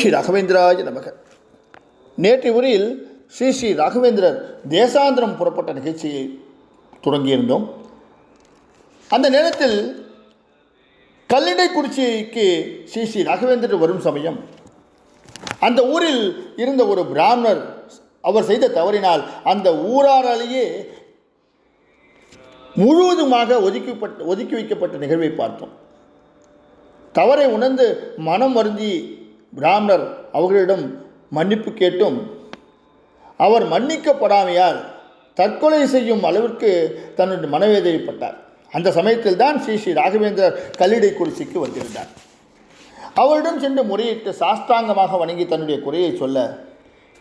ஸ்ரீ ராகவேந்திராய நமக. நேற்று ஊரில் ஸ்ரீ ஸ்ரீ ராகவேந்திரர் தேசாந்திரம் புறப்பட்ட நிகழ்ச்சியை தொடங்கியிருந்தோம். அந்த நேரத்தில் கல்லிடைக்குறிச்சிக்கு ஸ்ரீ ஸ்ரீ ராகவேந்திரர் வரும் சமயம் அந்த ஊரில் இருந்த ஒரு பிராமணர் அவர் செய்த தவறினால் அந்த ஊராராலேயே முழுவதுமாக ஒதுக்கப்பட்ட ஒதுக்கி வைக்கப்பட்ட நிகழ்வை பார்த்தோம். தவறை உணர்ந்து மனம் வருந்தி பிராமணர் அவர்களிடம் மன்னிப்பு கேட்டும். அவர் மன்னிக்கப்படாமையால் தற்கொலை செய்யும் அளவிற்கு தன்னுடைய மனவேதனைப்பட்டார். அந்த சமயத்தில் தான் ஸ்ரீ ஸ்ரீ ராகவேந்தர் கல்லிடை குறிச்சிக்கு வந்திருந்தார். அவரிடம் சென்று முறையிட்டு சாஸ்தாங்கமாக வணங்கி தன்னுடைய குறையை சொல்ல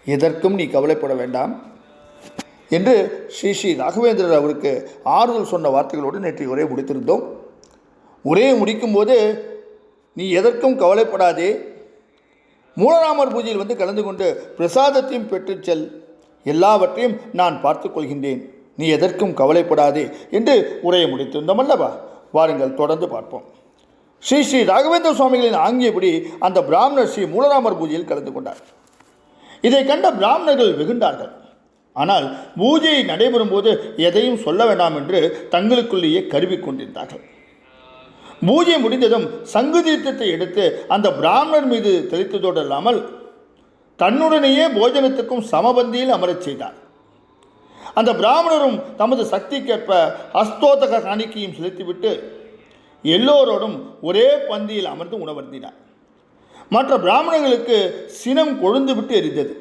எதற்கும் நீ கவலைப்பட வேண்டாம் என்று ஸ்ரீ ஸ்ரீ ராகவேந்திரர் அவருக்கு ஆறுதல் சொன்ன வார்த்தைகளோடு நேற்று உரையை முடித்திருந்தோம். உரையை முடிக்கும்போது நீ எதற்கும் கவலைப்படாதே மூலராமர் பூஜையில் வந்து கலந்து கொண்டு பிரசாதத்தையும் பெற்றுச் செல். எல்லாவற்றையும் நான் பார்த்து கொள்கின்றேன். நீ எதற்கும் கவலைப்படாதே என்று உரையை முடித்திருந்தோம் அல்லவா? வாருங்கள் தொடர்ந்து பார்ப்போம். ஸ்ரீ ஸ்ரீ ராகவேந்திர சுவாமிகளின் ஆங்கியபடி அந்த பிராமணர் ஸ்ரீ மூலராமர் பூஜையில் கலந்து கொண்டார். இதை கண்ட பிராமணர்கள் வெகுண்டார்கள். ஆனால் பூஜை நடைபெறும் போது எதையும் சொல்ல வேண்டாம் என்று தங்களுக்குள்ளேயே கருவி கொண்டிருந்தார்கள். பூஜை முடிந்ததும் சங்கு தீர்த்தத்தை எடுத்து அந்த பிராமணர் மீது தெளித்ததோடு இல்லாமல் தன்னுடனேயே போஜனத்துக்கும் சமபந்தியில் அமரச் செய்தார். அந்த பிராமணரும் தமது சக்திக்கேற்ப அஸ்தோதக காணிக்கையும் செலுத்திவிட்டு எல்லோரோடும் ஒரே பந்தியில் அமர்ந்து உணவருந்தினார். மற்ற பிராமணர்களுக்கு சினம் கொழுந்து விட்டு எரிந்தது.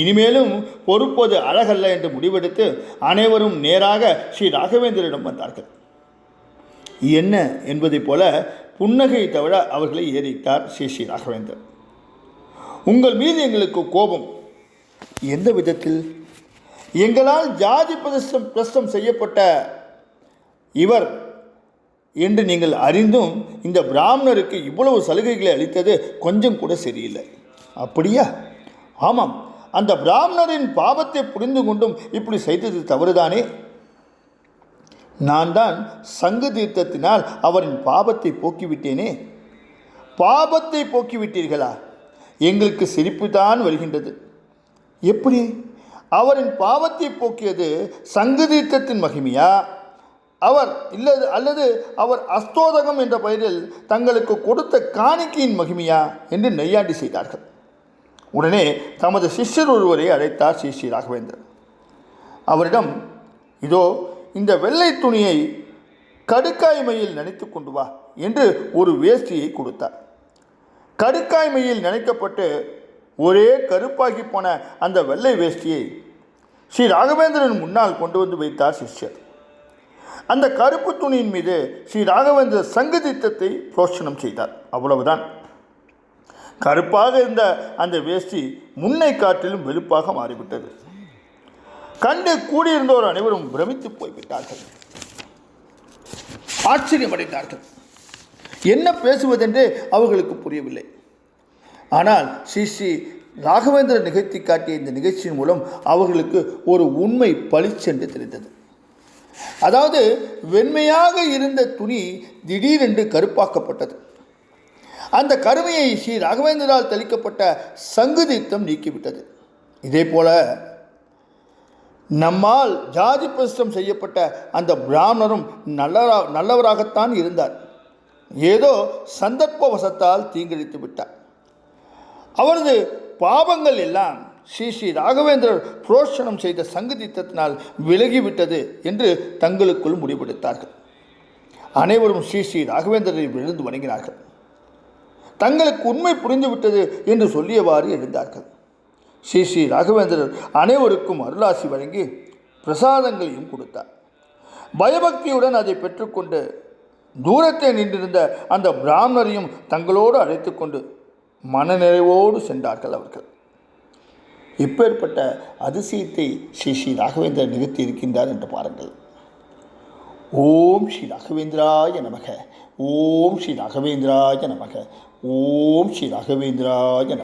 இனிமேலும் பொறுப்பது அழகல்ல என்று முடிவெடுத்து அனைவரும் நேராக ஸ்ரீ ராகவேந்திரிடம் வந்தார்கள். என்ன என்பதைப் போல புன்னகை தவிர அவர்களை ஏறிட்டார் ஸ்ரீ ஸ்ரீ ராகவேந்தர் உங்கள் மீது எங்களுக்கு கோபம். எந்த விதத்தில்? எங்களால் ஜாதி பிரதம் பிரஸ்தம் செய்யப்பட்ட இவர் என்று நீங்கள் அறிந்தும் இந்த பிராமணருக்கு இவ்வளவு சலுகைகளை அளித்தது கொஞ்சம் கூட சரியில்லை. அப்படியா? ஆமாம். அந்த பிராமணரின் பாவத்தை புரிந்து கொண்டும் இப்படி செய்தது தவறுதானே? நான் தான் சங்கு தீர்த்தத்தினால் அவரின் பாபத்தை போக்கிவிட்டேனே. பாபத்தை போக்கிவிட்டீர்களா? எங்களுக்கு சிரிப்பு தான் வருகின்றது. எப்படி? அவரின் பாவத்தை போக்கியது சங்கு தீர்த்தத்தின் மகிமையா? அவர் இல்லது அல்லது அவர் அஸ்தோதகம் என்ற பெயரில் தங்களுக்கு கொடுத்த காணிக்கையின் மகிமையா? என்று நெய்யாண்டி செய்தார்கள். உடனே தமது சிஷ்யர் ஒருவரை அழைத்தார் ஸ்ரீ ஸ்ரீ ராகவேந்தர் அவரிடம் இதோ இந்த வெள்ளை துணியை கடுக்காய்மையில் நினைத்து கொண்டு வா என்று ஒரு வேஷ்டியை கொடுத்தார். கடுக்காய்மையில் நினைக்கப்பட்டு ஒரே கருப்பாகி போன அந்த வெள்ளை வேஷ்டியை ஸ்ரீ ராகவேந்திரன் முன்னால் கொண்டு வந்து வைத்தார் சிஷ்யர். அந்த கருப்பு துணியின் மீது ஸ்ரீ ராகவேந்திர சங்கு புரோஷனம் செய்தார். அவ்வளவுதான். கருப்பாக இருந்த அந்த வேஷ்டி முன்னை காற்றிலும் வெளுப்பாக மாறிவிட்டது. கண்டு கூடியிருந்தோர் அனைவரும் பிரமித்து போய்விட்டார்கள். ஆச்சரியமடைந்தார்கள். என்ன பேசுவதென்று அவர்களுக்கு புரியவில்லை. ஆனால் ஸ்ரீ ஸ்ரீ ராகவேந்திரன் நிகழ்த்தி காட்டிய இந்த நிகழ்ச்சியின் மூலம் அவர்களுக்கு ஒரு உண்மை பளிச்சென்று தெரிந்தது. அதாவது வெண்மையாக இருந்த துணி திடீரென்று கருப்பாக்கப்பட்டது. அந்த கருமையை ஸ்ரீ ராகவேந்திரால் தெளிக்கப்பட்ட சங்கு தீர்த்தம் நீக்கிவிட்டது. இதே போல நம்மால் ஜாதி பிரஷ்டம் செய்யப்பட்ட அந்த பிராமணரும் நல்லரா நல்லவராகத்தான் இருந்தார். ஏதோ சந்தர்ப்பவசத்தால் தீங்கிழித்து விட்டார். அவரது பாவங்கள் எல்லாம் ஸ்ரீ ஸ்ரீ ராகவேந்திரர் புரோஷனம் செய்த சங்கு தீர்த்தத்தினால் விலகிவிட்டது என்று தங்களுக்குள் முடிவெடுத்தார்கள். அனைவரும் ஸ்ரீ ஸ்ரீ ராகவேந்திரரை விழுந்து வணங்கினார்கள். தங்களுக்கு உண்மை புரிந்துவிட்டது என்று சொல்லியவாறு எழுந்தார்கள் ஸ்ரீ ஸ்ரீ ராகவேந்திரர் அனைவருக்கும் அருளாசி வழங்கி பிரசாதங்களையும் கொடுத்தார். பயபக்தியுடன் அதை பெற்றுக்கொண்டு தூரத்தை நின்றிருந்த அந்த பிராமணரையும் தங்களோடு அழைத்து கொண்டு மனநிறைவோடு சென்றார்கள் அவர்கள். இப்பேற்பட்ட அதிசயத்தை ஸ்ரீ ஸ்ரீ ராகவேந்திரர் நிகழ்த்தி இருக்கின்றார் என்று பாருங்கள். ஓம் ஸ்ரீ ராகவேந்திராய நமக. ஓம் ஸ்ரீ ராகவேந்திராய நமக. ஓம் ஸ்ரீ ராகவேந்திராய நமக.